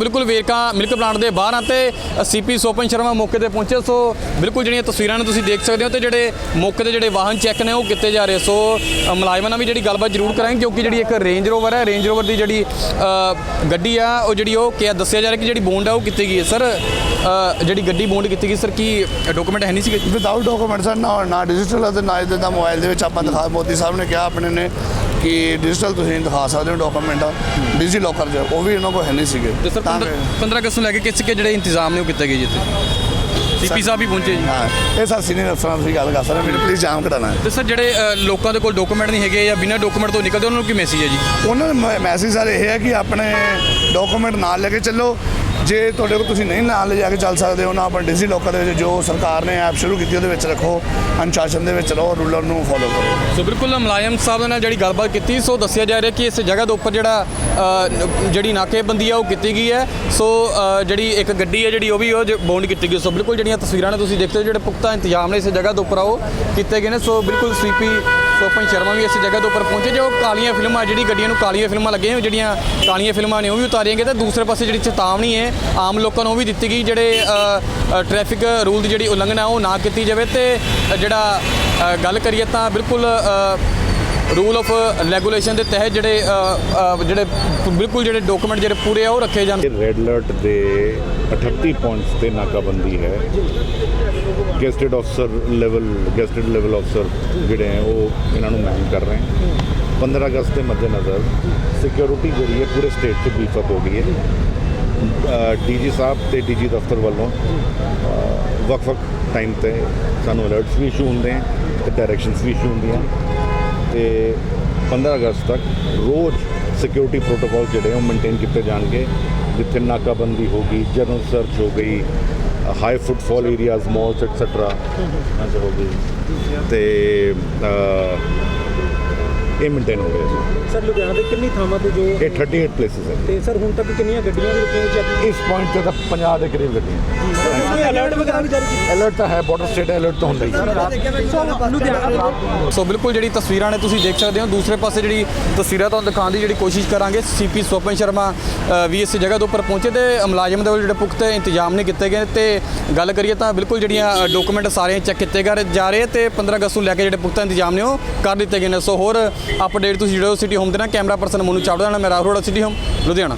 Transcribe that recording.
ਬਿਲਕੁਲ Verka milk plant ਦੇ ਬਾਹਰ ਆ ਤੇ ਸੀਪੀ ਸੋਪਨ ਸ਼ਰਮਾ ਮੌਕੇ ਤੇ ਪਹੁੰਚੇ ਸੋ ਬਿਲਕੁਲ ਜਿਹੜੀਆਂ ਤਸਵੀਰਾਂ ਨੇ ਤੁਸੀਂ ਦੇਖ ਸਕਦੇ ਹੋ ਤੇ ਜਿਹੜੇ ਮੌਕੇ ਤੇ ਜਿਹੜੇ ਵਾਹਨ ਚੈੱਕ ਨੇ ਉਹ ਕੀਤੇ ਜਾ ਰਹੇ ਸੋ ਮੁਲਾਜ਼ਮਾਂ ਨਾਲ ਵੀ ਜਿਹੜੀ ਗੱਲਬਾਤ ਜ਼ਰੂਰ ਕਰਾਂਗੇ ਕਿਉਂਕਿ ਜਿਹੜੀ ਇੱਕ ਰੇਂਜ ਰੋਵਰ ਹੈ ਰੇਂਜ ਰੋਵਰ ਦੀ ਜਿਹੜੀ ਗੱਡੀ ਆ, ਉਹ ਜਿਹੜੀ ਉਹ ਕਿਹਾ ਦੱਸਿਆ ਜਾ ਰਿਹਾ ਕਿ ਜਿਹੜੀ ਬੌਂਡ ਆ ਉਹ ਕੀਤੀ ਗਈ ਹੈ। ਸਰ ਜਿਹੜੀ ਗੱਡੀ ਬੌਂਡ ਕੀਤੀ ਗਈ, ਸਰ, ਕੀ ਡਾਕੂਮੈਂਟ ਹੈ ਨਹੀਂ ਸੀਗੇ? ਵਿਦਆਊਟ ਡਾਕੂਮੈਂਟਸ ਨਾ ਨਾ ਡਿਜੀਟਲ ਅਤੇ ਨਾ ਇਹਦੇ ਦਾ ਮੋਬਾਈਲ ਦੇ ਵਿੱਚ ਆਪਾਂ ਦਿਖਾ ਮੋਦੀ ਸਾਹਿਬ ਨੇ ਕਿਹਾ, ਆਪਣੇ ਨੇ ਕਿ ਡਿਜੀਟਲ ਤੁਸੀਂ ਦਿਖਾ ਸਕਦੇ ਹੋ ਡਾਕੂਮੈਂਟ ਡਿਜੀ ਲੋਕਰ 'ਚ ਉਹ ਵੀ ਇਹਨਾਂ ਕੋਲ ਹੈ ਨਹੀਂ ਸੀਗੇ। ਤੇ ਸਰ ਤਾਂ 15 ਅਗਸਤ ਨੂੰ ਲੈ ਕੇ ਕਿਸ ਕੇ ਜਿਹੜੇ ਇੰਤਜ਼ਾਮ ਨੇ ਉਹ ਕੀਤੇ ਗਏ ਜੀ ਇੱਥੇ? ਸੀਪੀ ਸਾਹਿਬ ਵੀ ਪਹੁੰਚੇ ਜੀ। ਹਾਂ ਇਹ ਸਰ ਸੀਨੀਅਰ ਅਫਸਰਾਂ ਨਾਲ ਤੁਸੀਂ ਗੱਲ ਕਰ ਸਕਦੇ ਮੈਨੂੰ ਪਲੀਜ਼ ਜਾਮ ਹੈ। ਤੇ ਸਰ ਜਿਹੜੇ ਲੋਕਾਂ ਦੇ ਕੋਲ ਡਾਕੂਮੈਂਟ ਨਹੀਂ ਹੈਗੇ ਜਾਂ ਬਿਨਾਂ ਡਾਕੂਮੈਂਟ ਤੋਂ ਨਿਕਲਦੇ ਉਹਨਾਂ ਨੂੰ ਕੀ ਮੈਸੇਜ ਹੈ ਜੀ? ਉਹਨਾਂ ਦਾ ਮੈਸੇਜ ਸਰ ਇਹ ਹੈ ਕਿ ਆਪਣੇ ਡਾਕੂਮੈਂਟ ਨਾਲ ਲੈ ਕੇ ਚੱਲੋ ਜੇ ਤੁਹਾਡੇ ਕੋਲ ਤੁਸੀਂ ਨਹੀਂ ਨਾਲ ਲੈ ਜਾ ਕੇ ਚੱਲ ਸਕਦੇ ਹੋ, ਨਾ ਆਪਾਂ ਡਿਜੀ ਲੋਕਰ ਦੇ ਵਿੱਚ, ਜੋ ਸਰਕਾਰ ਨੇ ਐਪ ਸ਼ੁਰੂ ਕੀਤੀ, ਉਹਦੇ ਵਿੱਚ ਰੱਖੋ, ਅਨੁਸ਼ਾਸਨ ਦੇ ਵਿੱਚ ਰਹੋ, ਰੂਲਰ ਨੂੰ ਫੋਲੋ ਕਰੋ। ਸੋ ਬਿਲਕੁਲ ਮੁਲਾਇਮ ਸਾਹਿਬ ਨਾਲ ਜਿਹੜੀ ਗੱਲਬਾਤ ਕੀਤੀ, ਸੋ ਦੱਸਿਆ ਜਾ ਰਿਹਾ ਕਿ ਇਸ ਜਗ੍ਹਾ ਦੇ ਉੱਪਰ ਜਿਹੜਾ ਜਿਹੜੀ ਨਾਕੇਬੰਦੀ ਆ, ਉਹ ਕੀਤੀ ਗਈ ਹੈ। ਸੋ ਜਿਹੜੀ ਇੱਕ ਗੱਡੀ ਹੈ, ਜਿਹੜੀ ਉਹ ਵੀ ਉਹ ਬੌਂਡ ਕੀਤੀ ਗਈ ਸੋ ਬਿਲਕੁਲ ਜਿਹੜੀਆਂ ਤਸਵੀਰਾਂ ਨੇ ਤੁਸੀਂ ਦੇਖਦੇ ਹੋ, ਜਿਹੜੇ ਪੁਖਤਾ ਇੰਤਜ਼ਾਮ ਨੇ ਇਸ ਜਗ੍ਹਾ ਦੇ ਉੱਪਰ ਆਓ ਕੀਤੇ ਗਏ ਨੇ। ਸੋ ਬਿਲਕੁਲ ਸੀਪੀ ਸੋਪਨ ਸ਼ਰਮਾ ਵੀ ਇਸ ਜਗ੍ਹਾ ਦੇ ਉੱਪਰ ਪਹੁੰਚੇ, ਜੋ ਕਾਲੀਆਂ ਫਿਲਮਾਂ, ਜਿਹੜੀ ਗੱਡੀਆਂ ਨੂੰ ਕਾਲੀਆਂ ਫਿਲਮਾਂ ਲੱਗੀਆਂ ਜਿਹੜੀਆਂ ਕਾਲੀਆਂ ਫਿਲਮਾਂ ਨੇ, ਉਹ ਵੀ ਉਤਾਰੀਆਂ ਗਏ ਤੇ ਦੂਸਰੇ ਪਾਸੇ ਜਿਹੜੀ ਚੇਤਾਵਨੀ ਹੈ ਆਮ ਲੋਕਾਂ ਨੂੰ ਉਹ ਵੀ ਦਿੱਤੀ ਗਈ ਜਿਹੜੇ ਟ੍ਰੈਫਿਕ ਰੂਲ ਦੀ ਜਿਹੜੀ ਉਲੰਘਣਾ ਉਹ ਨਾ ਕੀਤੀ ਜਾਵੇ ਤੇ ਜਿਹੜਾ ਗੱਲ ਕਰੀਏ ਤਾਂ ਬਿਲਕੁਲ ਰੂਲ ਆਫ ਰੈਗੂਲੇਸ਼ਨ ਦੇ ਤਹਿਤ ਜਿਹੜੇ ਜਿਹੜੇ, ਬਿਲਕੁਲ ਜਿਹੜੇ ਡਾਕੂਮੈਂਟ ਜਿਹੜੇ ਪੂਰੇ ਆ ਉਹ ਰੱਖੇ ਜਾਣ। ਰੈੱਡ ਅਲਰਟ ਦੇ 38 ਪੁਆਇੰਟਸ ਤੇ ਨਾਕਾਬੰਦੀ ਹੈ। ਗੈਸਟਡ ਅਫਸਰ ਲੈਵਲ ਗੈਸਟਡ ਲੈਵਲ ਅਫਸਰ ਜਿਹੜੇ ਹੈ ਉਹ ਇਹਨਾਂ ਨੂੰ ਮੈਨ ਕਰ ਰਹੇ ਹਨ 15 ਅਗਸਤ ਦੇ ਮੱਦੇਨਜ਼ਰ ਸਿਕਿਉਰਿਟੀ ਜਿਹੜੀ ਹੈ ਪੂਰੇ ਸਟੇਟ 'ਚ ਬੀਫ ਅਪ ਹੋ ਗਈ ਹੈ। ਡੀਜੀ ਸਾਹਿਬ ਤੇ ਡੀਜੀ ਦਫ਼ਤਰ ਵੱਲੋਂ ਵੱਖ-ਵੱਖ ਟਾਈਮ ਤੇ ਸਾਨੂੰ ਅਲਰਟਸ ਵੀ ਇਸ਼ੂ ਹੁੰਦੇ ਹਨ ਤੇ ਡਾਇਰੈਕਸ਼ਨਸ ਵੀ ਇਸ਼ੂ ਹੁੰਦੀਆਂ। ਤੇ 15 ਅਗਸਤ ਤੱਕ ਰੋਜ਼ ਸਿਕਿਉਰਿਟੀ ਪ੍ਰੋਟੋਕਾਲ ਜਿਹੜੇ ਆ ਉਹ ਮੇਨਟੇਨ ਕੀਤੇ ਜਾਣਗੇ ਜਿੱਥੇ ਨਾਕਾਬੰਦੀ ਹੋਗੀ ਜਨਰਲ ਸਰਚ ਹੋ ਗਈ high footfall areas malls etcetera ਅੰਦਰ ਹੋ ਗਈ। ਤੇ ਇਹ ਮੇਨਟੇਨ ਹੋ ਰਿਹਾ ਜੀ। ਸਰ ਲੁਧਿਆਣਾ ਦੇ ਕਿੰਨੀ ਥਾਵਾਂ ਤੇ ਜੋ ਇਹ 38 ਪਲੇਸਿਸ ਹੈ ਤੇ ਸਰ ਹੁਣ ਤੱਕ ਕਿੰਨੀਆਂ ਗੱਡੀਆਂ ਵੀ ਰੁਕੀਆਂ ਚੈੱਕ ਇਸ ਪੁਆਇੰਟ ਤੇ ਤਾਂ 50 ਦੇ ਕਰੀਬ ਗੱਡੀਆਂ ਕੋਈ ਅਲਰਟ ਵਗੈਰਾ ਵੀ ਜਾਰੀ ਕੀਤਾ? ਅਲਰਟ ਤਾਂ ਹੈ ਬਾਰਡਰ ਸਟੇਟ ਅਲਰਟ ਤਾਂ ਹੁੰਦਾ ਹੀ ਸੋ ਸੋ ਬਿਲਕੁਲ ਜਿਹੜੀ ਤਸਵੀਰਾਂ ਨੇ ਤੁਸੀਂ ਦੇਖ ਸਕਦੇ ਹੋ ਦੂਸਰੇ ਪਾਸੇ ਜਿਹੜੀ ਤਸਵੀਰਾਂ ਤੁਹਾਨੂੰ ਦਿਖਾਉਣ ਦੀ ਜਿਹੜੀ ਕੋਸ਼ਿਸ਼ ਕਰਾਂਗੇ ਸੀਪੀ ਸੋਪਨ ਸ਼ਰਮਾ ਵੀ ਇਸ ਜਗ੍ਹਾ ਦੇ ਉੱਪਰ ਪਹੁੰਚੇ ਤੇ ਮੁਲਾਜ਼ਮ ਦੇ ਵੱਲ ਜਿਹੜੇ ਪੁਖਤੇ ਇੰਤਜ਼ਾਮ ਨੇ ਕੀਤੇ ਗਏ ਤੇ ਗੱਲ ਕਰੀਏ ਤਾਂ ਬਿਲਕੁਲ ਜਿਹੜੀਆਂ ਡਾਕੂਮੈਂਟ ਸਾਰੇ ਚੈੱਕ ਕੀਤੇ ਗਏ ਜਾ ਰਹੇ ਤੇ 15 ਅਗਸਤ ਨੂੰ ਲੈ ਕੇ ਜਿਹੜੇ ਪੁਖਤਾ ਇੰਤਜ਼ਾਮ ਨੇ ਉਹ ਕਰ ਦਿੱਤੇ ਗਏ ਨੇ। ਸੋ ਹੋਰ ਅਪਡੇਟ ਤੁਸੀਂ ਜਿਹੜੇ ਹੋ ਸਿਟੀ ਹੋਮ ਦੇ ਨਾਲ ਕੈਮਰਾ ਪਰਸਨ ਮੋਨੂ ਚਾਵੜਾ ਨਾਲ ਮੇਰਾ ਰੋੜਾ ਸਿਟੀ ਹੋਮ, ਲੁਧਿਆਣਾ।